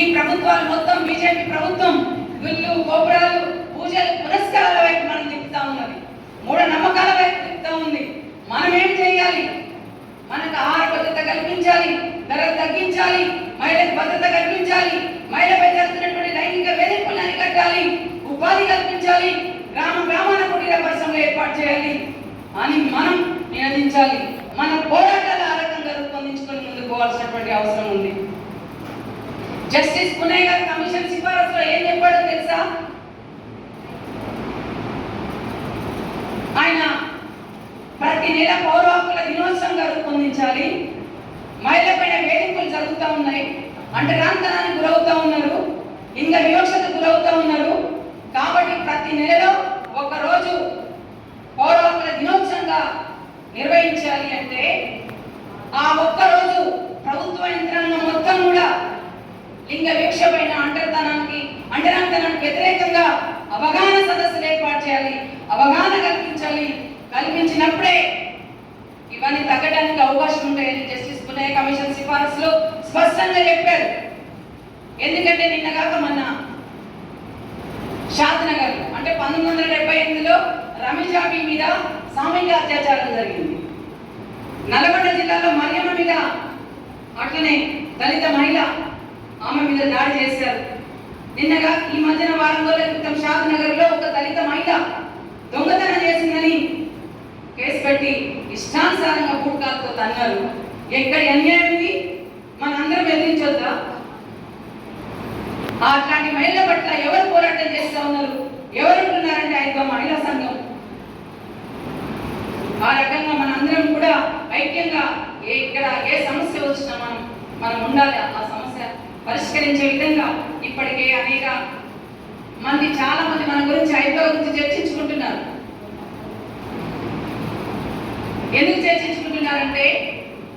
ఈ ప్రభుత్వాలు మొత్తం బీజేపీ ప్రభుత్వం గుళ్ళు గోపురాలు పూజలు పురస్కారాల వైపు మనం తిప్పుతా ఉన్నది. మూఢ నమ్మకాల వైపు తిప్పుతా ఉంది. మనం ఏం చేయాలి? మనకు ఆహార భద్రత కల్పించాలి ధరలు తగ్గించాలి మహిళకు భద్రత కల్పించాలి మహిళపై జరుగుతున్నటువంటి లైంగిక వేధింపులను అరికట్టాలి ఉపాధి కల్పించాలి గ్రామ గ్రామాల కుటీర పరిశ్రమలు ఏర్పాటు చేయాలి. అని మనం నినదించాలి. మన పోరాటాల ఆ రూపొందించుకొని ముందుకు పోవాల్సినటువంటి అవసరం ఉంది. జస్టిస్ పునే గారి కమిషన్ సిఫారసులో ఏం చెప్పాడో తెలుసా? ఆయన ప్రతి నెల పౌర హక్కుల దినోత్సవంగా రూపొందించాలి. మహిళపైన వేధింపులు జరుగుతూ ఉన్నాయి. అంటరాంతనానికి గురవుతూ ఉన్నారు. ఇంకా వివక్షత గురవుతూ ఉన్నారు. కాబట్టి ప్రతి నెలలో ఒకరోజు పౌర హక్కుల దినోత్సవంగా నిర్వహించాలి అంటే ఆ ఒక్క రోజు ప్రభుత్వ యంత్రాంగం మొత్తం కూడా లింగ వివక్షపైన అంటర్తనానికి అంటరాంతనానికి వ్యతిరేకంగా అవగాహన సదస్సులు ఏర్పాటు చేయాలి అవగాహన కల్పించాలి. కల్పించినప్పుడే ఇవన్నీ తగ్గడానికి అవకాశం ఉంటాయని జస్టిస్ పునయ కమిషన్ సిఫారసులో స్పష్టంగా చెప్పారు. ఎందుకంటే నిన్న కాక మొన్న షాద్నగర్ అంటే పంతొమ్మిది వందల డెబ్బై ఎనిమిదిలో రమేషాబి మీద సామూహిక అత్యాచారం జరిగింది. నల్గొండ జిల్లాలో మరియమ్మ మీద అట్లనే దళిత మహిళ ఆమె మీద దాడి చేశారు. నిన్నగా ఈ మధ్యన వారం రోజుల క్రితం షాద్ నగర్లో ఒక దళిత మహిళ దొంగతనం చేసిందని కేసు పెట్టి ఇష్టానుసారంగా పూటకాలతో తన్నారు. ఎక్కడ అన్యాయం ఇది? మనందరం ఎదిరించొద్దా ఆ అట్లాంటి మహిళల పట్ల ఎవరు పోరాటం చేస్తా ఉన్నారు? ఎవరు ఉంటున్నారంటే ఆయన మహిళా సంఘం. ఆ రకంగా మనందరం కూడా ఐక్యంగా ఏ ఇక్కడ ఏ సమస్య వచ్చినా మనం మనం ఉండాలి. ఆ పరిష్కరించే విధంగా ఇప్పటికే అనేక మంది చాలా మంది మన గురించి ఐదో గురించి చర్చించుకుంటున్నారు. ఎందుకు చర్చించుకుంటున్నారంటే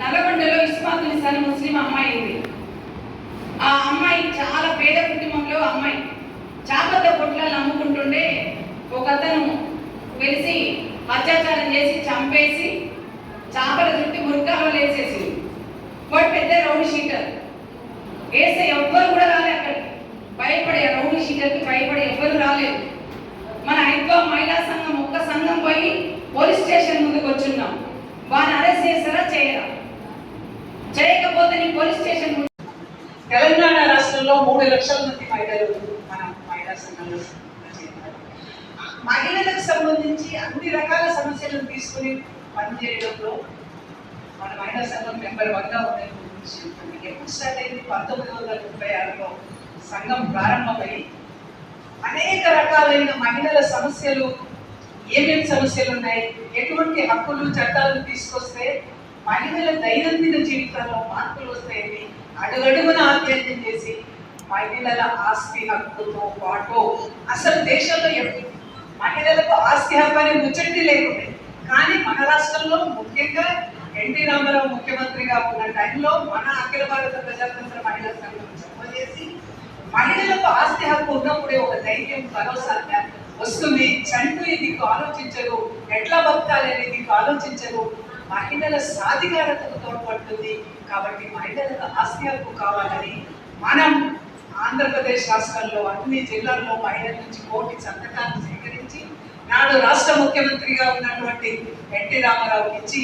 నల్గొండలో ఇస్మాత్ నిసాని ముస్లిం అమ్మాయి ఉంది. ఆ అమ్మాయి చాలా పేద కుటుంబంలో అమ్మాయి. చేపల పొట్లాలు అమ్ముకుంటుండే ఒక అతను వెలిసి అత్యాచారం చేసి చంపేసి చేపల చుట్టి మురుకాలో వేసేసి వాడు పెద్ద రౌండ్ షీటర్. ఏసై ఎవ్వరు కూడా రాలే అక్కడ భయపడే రౌండ్ షీటర్కి భయపడే ఎవ్వరు రాలేదు మన ఐదో మహిళా సంఘం ఒక్క సంఘం పోయి పోలీస్ స్టేషన్ ముందుకు వచ్చున్నాం. వారిని అరెస్ట్ చేస్తారా చేయరా? చేయకపోతే నీ పోలీస్ స్టేషన్ తెలంగాణ రాష్ట్రంలో మూడు లక్షల మంది మహిళలు మన మహిళా సంఘంలో మహిళలకు సంబంధించి అన్ని రకాల సమస్యలను తీసుకుని పనిచేయడంలో మన మహిళా సంఘం మెంబర్ వన్గా ఉందని ఎప్పుడు స్టార్ట్ అయింది పంతొమ్మిది వందల ముప్పై ఆరులో సంఘం ప్రారంభమై అనేక రకాలైన మహిళల సమస్యలు ఏమేమి సమస్యలు ఉన్నాయి ఎటువంటి హక్కులు చట్టాలు తీసుకొస్తే మహిళల దైనందిన జీవితాల్లో మార్పులు వస్తాయని అడుగడుగున అధ్యయనం చేసి మహిళల ఆస్తి హక్కుతో పాటు అసలు దేశంలో మహిళలకు ఆస్తి హక్కు అనే ముచ్చటి లేకుండా. కానీ మన రాష్ట్రంలో ముఖ్యంగా ఎన్టీ రామారావు ముఖ్యమంత్రిగా ఉన్న టైంలో మన అఖిల భారత ప్రజాతంత్ర మహిళా సంఘం జమ చేసి మహిళలకు ఆస్తి హక్కు ఉన్నప్పుడే ఒక ధైర్యం భరోసా వస్తుంది. చంటు ఎందుకు ఆలోచించరు ఎట్లా బతకాలి అనేది ఆలోచించరు మహిళల సాధికారతకు తోడ్పడుతుంది. కాబట్టి మహిళలకు ఆస్తి హక్కు కావాలని మనం ఆంధ్రప్రదేశ్ రాష్ట్రంలో అన్ని జిల్లాల్లో మహిళల నుంచి కోటి సంతకాన్ని సేకరించి నాడు రాష్ట్ర ముఖ్యమంత్రిగా ఉన్నటువంటి ఎన్టీ రామారావు ఇచ్చి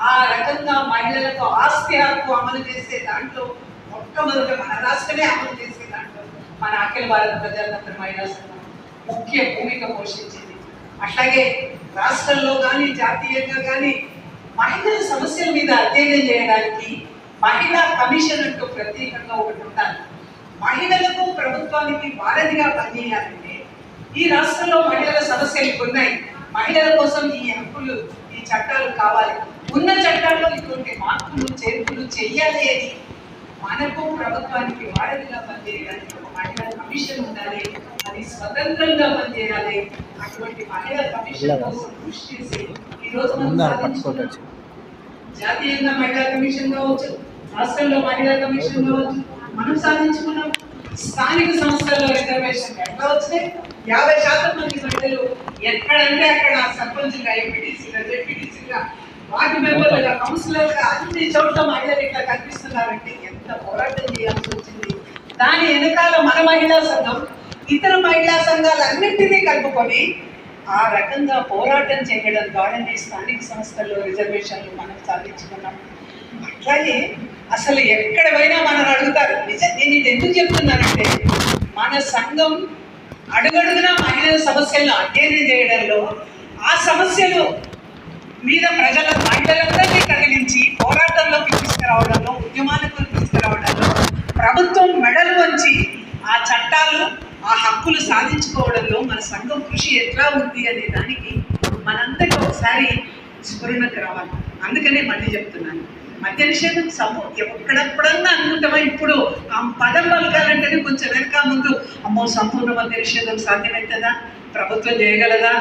ఆ రకంగా మహిళలకు ఆస్తి హక్కు అమలు చేసే దాంట్లో మొట్టమొదట మన రాష్ట్రమే అమలు చేసే దాంట్లో మన అఖిల భారత ప్రజాతంత్ర మహిళా సంఘం ముఖ్య భూమిక పోషించింది. అట్లాగే రాష్ట్రంలో కానీ జాతీయంగా కానీ మహిళల సమస్యల మీద అధ్యయనం చేయడానికి మహిళా కమిషన్ అంటూ ప్రత్యేకంగా ఒకటి ఉండాలి. మహిళలకు ప్రభుత్వానికి వారధిగా పనిచేయాలంటే ఈ రాష్ట్రంలో మహిళల సమస్యలు ఉన్నాయి. మహిళల కోసం ఈ హక్కులు ఈ చట్టాలు కావాలి. ఉన్న చట్టాల్లో ఇటువంటి మార్పులు చేర్పులు చెయ్యాలి అని మనకు ప్రభుత్వానికి వారధిగా పనిచేయడానికి ఒక మహిళా కమిషన్ ఉండాలి. అది స్వతంత్రంగా పనిచేయాలి. అటువంటి మహిళా కమిషన్ కోసం కృషి చేసి ఈ రోజు. జాతీయంగా మహిళా కమిషన్ కావచ్చు రాష్ట్రంలో మహిళా కమిషన్ కావచ్చు మనం సాధించుకున్నాం స్థానిక సంస్థల్లో రిజర్వేషన్ ఎట్లా వచ్చినాయి యాభై శాతం మంది మహిళలు ఎక్కడంటే అక్కడ సర్పంచ్గా ఎంపీటీసీగా జెడ్పీటీసీగా వార్డు మెంబర్లుగా కౌన్సిలర్గా అన్ని చోట్ల మహిళలు ఇట్లా కనిపిస్తున్నారంటే ఎంత పోరాటం చేయాల్సి వచ్చింది. దాని వెనకాల మన మహిళా సంఘం ఇతర మహిళా సంఘాలన్నింటినీ కలుపుకొని ఆ రకంగా పోరాటం చేయడం ద్వారానే స్థానిక సంస్థల్లో రిజర్వేషన్లు మనం సాధించుకున్నాం. అట్లాగే అసలు ఎక్కడ పోయినా మనల్ని అడుగుతారు. నిజం నేను ఇది ఎందుకు చెప్తున్నానంటే మన సంఘం అడుగడుగునా మహిళల సమస్యలను అధ్యయనం చేయడంలో ఆ సమస్యలు మీద ప్రజల మహిళలందరినీ కదిలించి పోరాటంలోకి తీసుకురావడంలో ఉద్యమాలకు తీసుకురావడంలో ప్రభుత్వం మెడలు వంచి ఆ చట్టాలు ఆ హక్కులు సాధించుకోవడంలో మన సంఘం కృషి ఎట్లా ఉంది అనే దానికి మనందరికీ ఒకసారి స్ఫురణకు రావాలి. అందుకనే మళ్ళీ చెప్తున్నాను. మద్య నిషేధం సమూ ఎక్కడెప్పుడన్నా అనుకుంటామా? ఇప్పుడు ఆ పదం పలకాలంటేనే కొంచెం వెనక ముందు అమ్మో సంపూర్ణ మద్య నిషేధం సాధ్యమవుతుందా ప్రభుత్వం చేయగలదా?